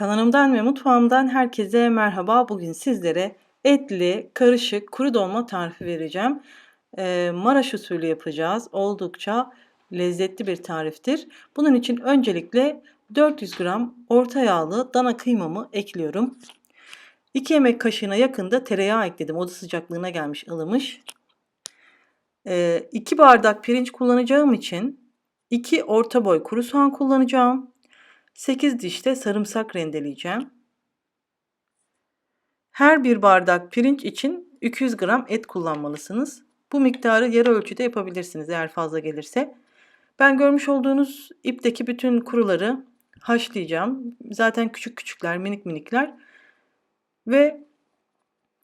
Kanalımdan ve mutfağımdan herkese merhaba. Bugün sizlere etli, karışık, kuru dolma tarifi vereceğim. Ee, Maraş usulü yapacağız. Oldukça lezzetli bir tariftir. Bunun için öncelikle 400 gram orta yağlı dana kıymamı ekliyorum. 2 yemek kaşığına yakında tereyağı ekledim. Oda sıcaklığına gelmiş, ılımış. 2 bardak pirinç kullanacağım için 2 orta boy kuru soğan kullanacağım. 8 diş de sarımsak rendeleyeceğim. Her bir bardak pirinç için 200 gram et kullanmalısınız. Bu miktarı yarı ölçüde yapabilirsiniz eğer fazla gelirse. Ben görmüş olduğunuz ipteki bütün kuruları haşlayacağım. Zaten küçük küçükler, minik minikler. Ve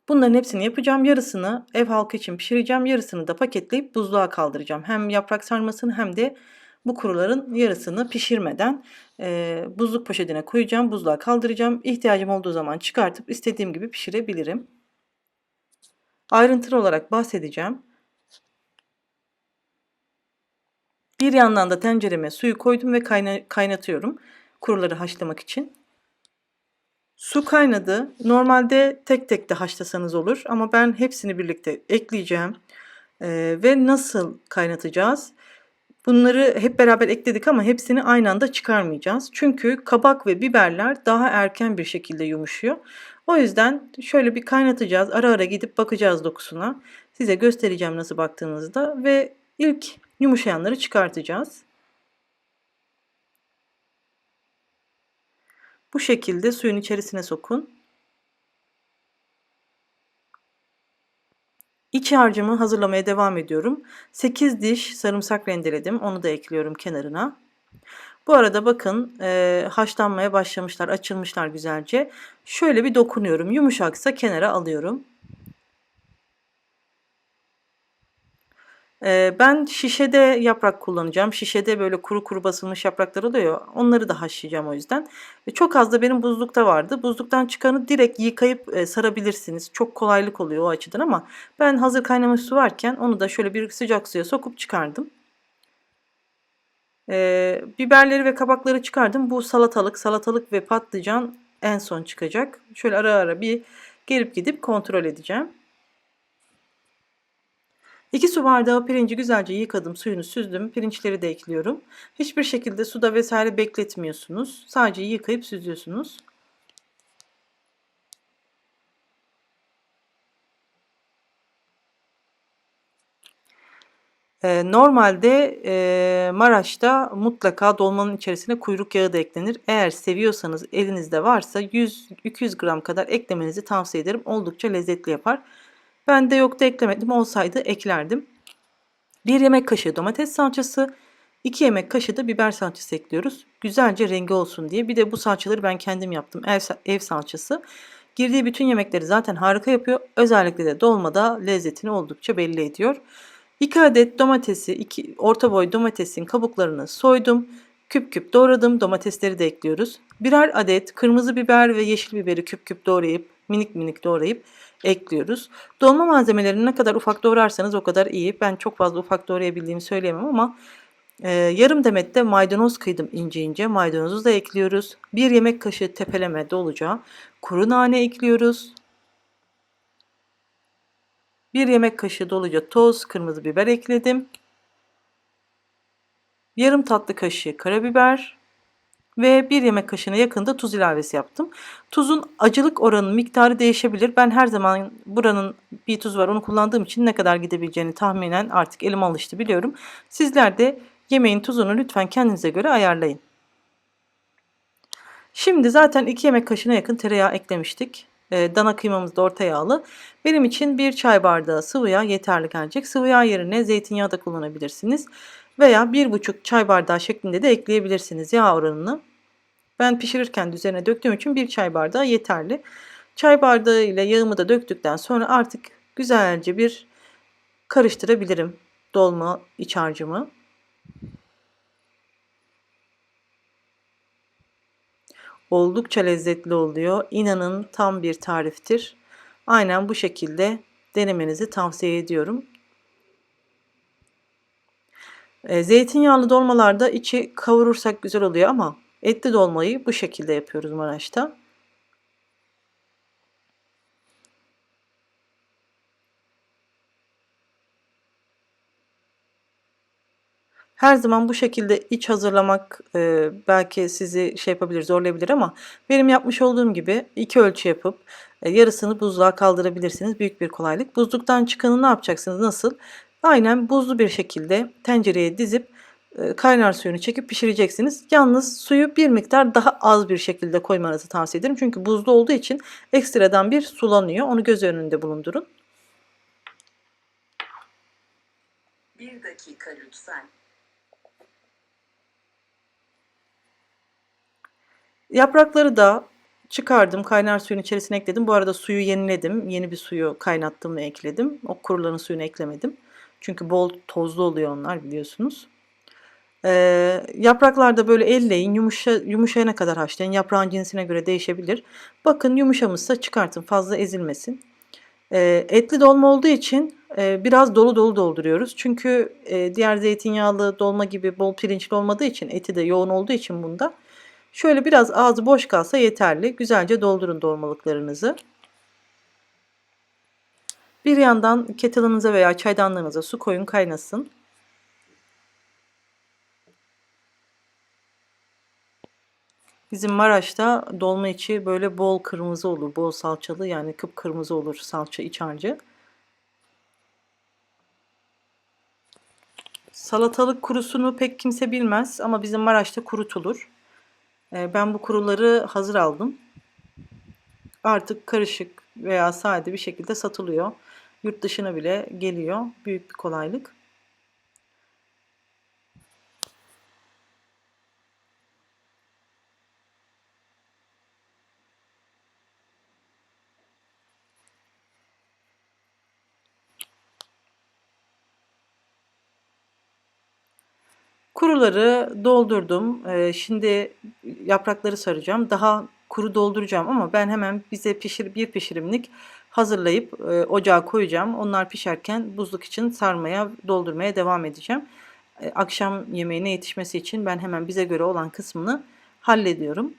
bunların hepsini yapacağım. Yarısını ev halkı için pişireceğim. Yarısını da paketleyip buzluğa kaldıracağım. Hem yaprak sarmasını hem de bu kuruların yarısını pişirmeden e, buzluk poşetine koyacağım. Buzluğa kaldıracağım. İhtiyacım olduğu zaman çıkartıp istediğim gibi pişirebilirim. Ayrıntılı olarak bahsedeceğim. Bir yandan da tencereme suyu koydum ve kayna kaynatıyorum. Kuruları haşlamak için. Su kaynadı. Normalde tek tek de haşlasanız olur ama ben hepsini birlikte ekleyeceğim. Ee, ve nasıl kaynatacağız? Bunları hep beraber ekledik ama hepsini aynı anda çıkarmayacağız. Çünkü kabak ve biberler daha erken bir şekilde yumuşuyor. O yüzden şöyle bir kaynatacağız. Ara ara gidip bakacağız dokusuna. Size göstereceğim nasıl baktığınızda ve ilk yumuşayanları çıkartacağız. Bu şekilde suyun içerisine sokun. İç harcımı hazırlamaya devam ediyorum. 8 diş sarımsak rendeledim. Onu da ekliyorum kenarına. Bu arada bakın e, haşlanmaya başlamışlar, açılmışlar güzelce. Şöyle bir dokunuyorum. Yumuşaksa kenara alıyorum. Ben şişede yaprak kullanacağım. Şişede böyle kuru kuru basılmış yapraklar oluyor. Onları da haşlayacağım o yüzden. Çok az da benim buzlukta vardı. Buzluktan çıkanı direkt yıkayıp sarabilirsiniz. Çok kolaylık oluyor o açıdan ama ben hazır kaynamış su varken onu da şöyle bir sıcak suya sokup çıkardım. Biberleri ve kabakları çıkardım. Bu salatalık, salatalık ve patlıcan en son çıkacak. Şöyle ara ara bir gelip gidip kontrol edeceğim. 2 su bardağı pirinci güzelce yıkadım, suyunu süzdüm. Pirinçleri de ekliyorum. Hiçbir şekilde suda vesaire bekletmiyorsunuz. Sadece yıkayıp süzüyorsunuz. Normalde e, Maraş'ta mutlaka dolmanın içerisine kuyruk yağı da eklenir. Eğer seviyorsanız elinizde varsa 100-200 gram kadar eklemenizi tavsiye ederim. Oldukça lezzetli yapar. Ben de yoktu eklemedim. Olsaydı eklerdim. 1 yemek kaşığı domates salçası, 2 yemek kaşığı da biber salçası ekliyoruz. Güzelce rengi olsun diye. Bir de bu salçaları ben kendim yaptım. Ev, ev salçası. Girdiği bütün yemekleri zaten harika yapıyor. Özellikle de dolmada lezzetini oldukça belli ediyor. 2 adet domatesi, 2 orta boy domatesin kabuklarını soydum. Küp küp doğradım. Domatesleri de ekliyoruz. Birer adet kırmızı biber ve yeşil biberi küp küp doğrayıp minik minik doğrayıp ekliyoruz. Dolma malzemelerini ne kadar ufak doğrarsanız o kadar iyi. Ben çok fazla ufak doğrayabildiğimi söyleyemem ama e, yarım demet de maydanoz kıydım ince ince. Maydanozu da ekliyoruz. Bir yemek kaşığı tepeleme doluca kuru nane ekliyoruz. Bir yemek kaşığı doluca toz kırmızı biber ekledim. Yarım tatlı kaşığı karabiber ve bir yemek kaşığına yakında tuz ilavesi yaptım. Tuzun acılık oranı miktarı değişebilir. Ben her zaman buranın bir tuz var onu kullandığım için ne kadar gidebileceğini tahminen artık elim alıştı biliyorum. Sizler de yemeğin tuzunu lütfen kendinize göre ayarlayın. Şimdi zaten 2 yemek kaşığına yakın tereyağı eklemiştik. E, dana kıymamız da orta yağlı. Benim için bir çay bardağı sıvı yağ yeterli gelecek. Sıvı yağ yerine zeytinyağı da kullanabilirsiniz. Veya 1,5 çay bardağı şeklinde de ekleyebilirsiniz yağ oranını. Ben pişirirken üzerine döktüğüm için bir çay bardağı yeterli. Çay bardağı ile yağımı da döktükten sonra artık güzelce bir karıştırabilirim dolma iç harcımı. Oldukça lezzetli oluyor. İnanın tam bir tariftir. Aynen bu şekilde denemenizi tavsiye ediyorum. E, zeytinyağlı dolmalarda içi kavurursak güzel oluyor ama Etli dolmayı bu şekilde yapıyoruz Maraş'ta. Her zaman bu şekilde iç hazırlamak e, belki sizi şey yapabilir, zorlayabilir ama benim yapmış olduğum gibi iki ölçü yapıp e, yarısını buzluğa kaldırabilirsiniz. Büyük bir kolaylık. Buzluktan çıkanı ne yapacaksınız? Nasıl? Aynen buzlu bir şekilde tencereye dizip e, kaynar suyunu çekip pişireceksiniz. Yalnız suyu bir miktar daha az bir şekilde koymanızı tavsiye ederim. Çünkü buzlu olduğu için ekstradan bir sulanıyor. Onu göz önünde bulundurun. Bir dakika lütfen. Yaprakları da çıkardım. Kaynar suyun içerisine ekledim. Bu arada suyu yeniledim. Yeni bir suyu kaynattım ve ekledim. O kuruların suyunu eklemedim. Çünkü bol tozlu oluyor onlar biliyorsunuz. Ee, yapraklar da böyle elleyin. Yumuşa, yumuşayana kadar haşlayın. Yaprağın cinsine göre değişebilir. Bakın yumuşamışsa çıkartın. Fazla ezilmesin. Ee, etli dolma olduğu için e, biraz dolu dolu dolduruyoruz. Çünkü e, diğer zeytinyağlı dolma gibi bol pirinçli olmadığı için eti de yoğun olduğu için bunda Şöyle biraz ağzı boş kalsa yeterli. Güzelce doldurun dolmalıklarınızı. Bir yandan kettle'ınıza veya çaydanlığınıza su koyun kaynasın. Bizim Maraş'ta dolma içi böyle bol kırmızı olur, bol salçalı yani kıpkırmızı olur salça iç harcı. Salatalık kurusunu pek kimse bilmez ama bizim Maraş'ta kurutulur. Ee, ben bu kuruları hazır aldım. Artık karışık veya sade bir şekilde satılıyor. Yurt dışına bile geliyor. Büyük bir kolaylık. Kuruları doldurdum. Ee, şimdi yaprakları saracağım. Daha kuru dolduracağım ama ben hemen bize pişir bir pişirimlik hazırlayıp e, ocağa koyacağım. Onlar pişerken buzluk için sarmaya, doldurmaya devam edeceğim. E, akşam yemeğine yetişmesi için ben hemen bize göre olan kısmını hallediyorum.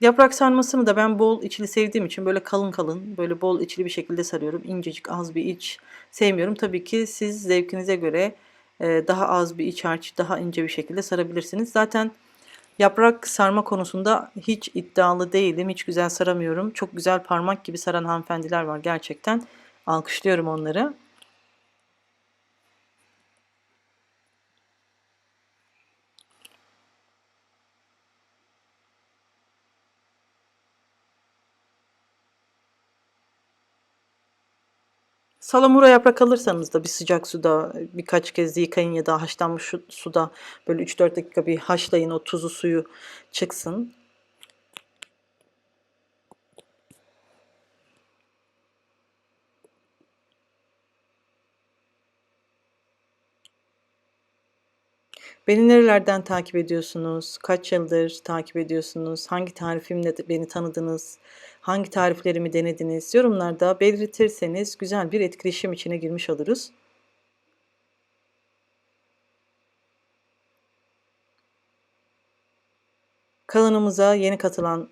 Yaprak sarmasını da ben bol içli sevdiğim için böyle kalın kalın, böyle bol içli bir şekilde sarıyorum. İncecik az bir iç sevmiyorum. Tabii ki siz zevkinize göre e, daha az bir iç harç, daha ince bir şekilde sarabilirsiniz. Zaten yaprak sarma konusunda hiç iddialı değilim. Hiç güzel saramıyorum. Çok güzel parmak gibi saran hanımefendiler var gerçekten. Alkışlıyorum onları. Salamura yaprak alırsanız da bir sıcak suda birkaç kez yıkayın ya da haşlanmış suda böyle 3-4 dakika bir haşlayın o tuzu suyu çıksın. Beni nerelerden takip ediyorsunuz? Kaç yıldır takip ediyorsunuz? Hangi tarifimle beni tanıdınız? Hangi tariflerimi denediniz? Yorumlarda belirtirseniz güzel bir etkileşim içine girmiş oluruz. Kanalımıza yeni katılan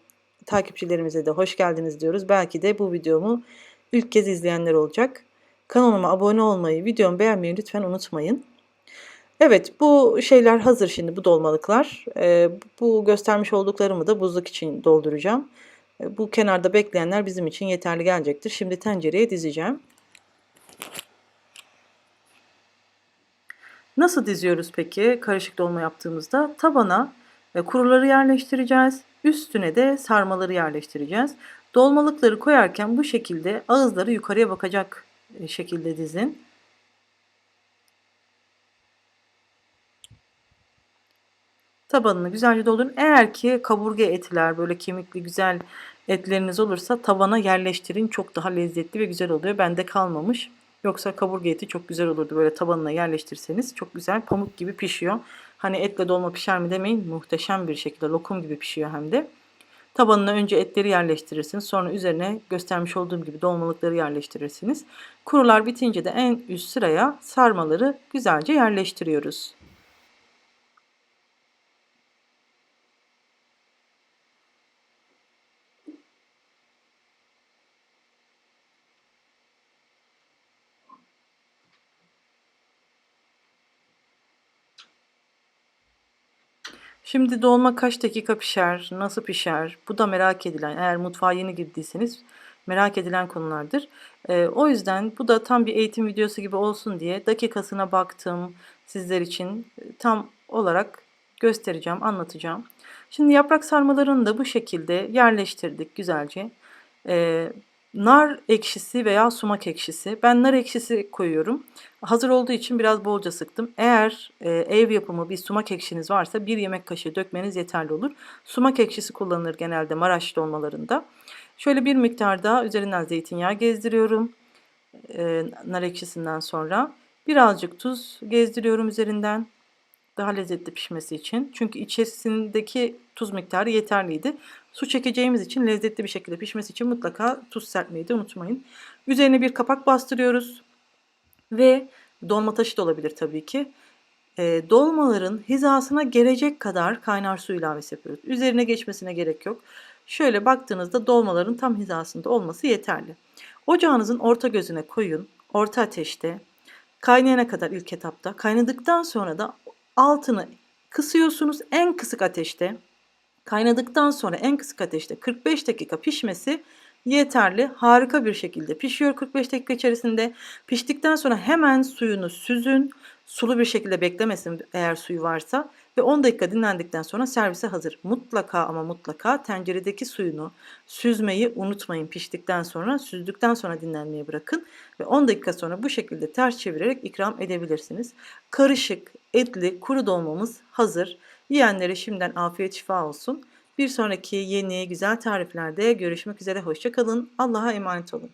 takipçilerimize de hoş geldiniz diyoruz. Belki de bu videomu ilk kez izleyenler olacak. Kanalıma abone olmayı, videomu beğenmeyi lütfen unutmayın. Evet bu şeyler hazır şimdi bu dolmalıklar. Ee, bu göstermiş olduklarımı da buzluk için dolduracağım. Ee, bu kenarda bekleyenler bizim için yeterli gelecektir. Şimdi tencereye dizeceğim. Nasıl diziyoruz peki karışık dolma yaptığımızda? Tabana e, kuruları yerleştireceğiz. Üstüne de sarmaları yerleştireceğiz. Dolmalıkları koyarken bu şekilde ağızları yukarıya bakacak e, şekilde dizin. Tabanını güzelce doldurun. Eğer ki kaburga etler böyle kemikli güzel etleriniz olursa tabana yerleştirin. Çok daha lezzetli ve güzel oluyor. Bende kalmamış. Yoksa kaburga eti çok güzel olurdu. Böyle tabanına yerleştirseniz çok güzel pamuk gibi pişiyor. Hani etle dolma pişer mi demeyin. Muhteşem bir şekilde lokum gibi pişiyor hem de. Tabanına önce etleri yerleştirirsiniz. Sonra üzerine göstermiş olduğum gibi dolmalıkları yerleştirirsiniz. Kurular bitince de en üst sıraya sarmaları güzelce yerleştiriyoruz. Şimdi dolma kaç dakika pişer, nasıl pişer? Bu da merak edilen, eğer mutfağa yeni girdiyseniz merak edilen konulardır. Ee, o yüzden bu da tam bir eğitim videosu gibi olsun diye dakikasına baktım sizler için e, tam olarak göstereceğim, anlatacağım. Şimdi yaprak sarmalarını da bu şekilde yerleştirdik güzelce. Ee, nar ekşisi veya sumak ekşisi. Ben nar ekşisi koyuyorum. Hazır olduğu için biraz bolca sıktım. Eğer e, ev yapımı bir sumak ekşiniz varsa bir yemek kaşığı dökmeniz yeterli olur. Sumak ekşisi kullanılır genelde Maraş dolmalarında. Şöyle bir miktar daha üzerinden zeytinyağı gezdiriyorum. E, nar ekşisinden sonra. Birazcık tuz gezdiriyorum üzerinden. Daha lezzetli pişmesi için. Çünkü içerisindeki tuz miktarı yeterliydi. Su çekeceğimiz için lezzetli bir şekilde pişmesi için mutlaka tuz serpmeyi de unutmayın. Üzerine bir kapak bastırıyoruz. Ve dolma taşı da olabilir tabii ki. E, dolmaların hizasına gelecek kadar kaynar su ilavesi yapıyoruz. Üzerine geçmesine gerek yok. Şöyle baktığınızda dolmaların tam hizasında olması yeterli. Ocağınızın orta gözüne koyun. Orta ateşte kaynayana kadar ilk etapta. Kaynadıktan sonra da altını kısıyorsunuz en kısık ateşte. Kaynadıktan sonra en kısık ateşte 45 dakika pişmesi yeterli. Harika bir şekilde pişiyor 45 dakika içerisinde. Piştikten sonra hemen suyunu süzün. Sulu bir şekilde beklemesin eğer suyu varsa. Ve 10 dakika dinlendikten sonra servise hazır. Mutlaka ama mutlaka tenceredeki suyunu süzmeyi unutmayın piştikten sonra. Süzdükten sonra dinlenmeye bırakın. Ve 10 dakika sonra bu şekilde ters çevirerek ikram edebilirsiniz. Karışık, etli, kuru dolmamız hazır. Yiyenlere şimdiden afiyet şifa olsun. Bir sonraki yeni güzel tariflerde görüşmek üzere. Hoşçakalın. Allah'a emanet olun.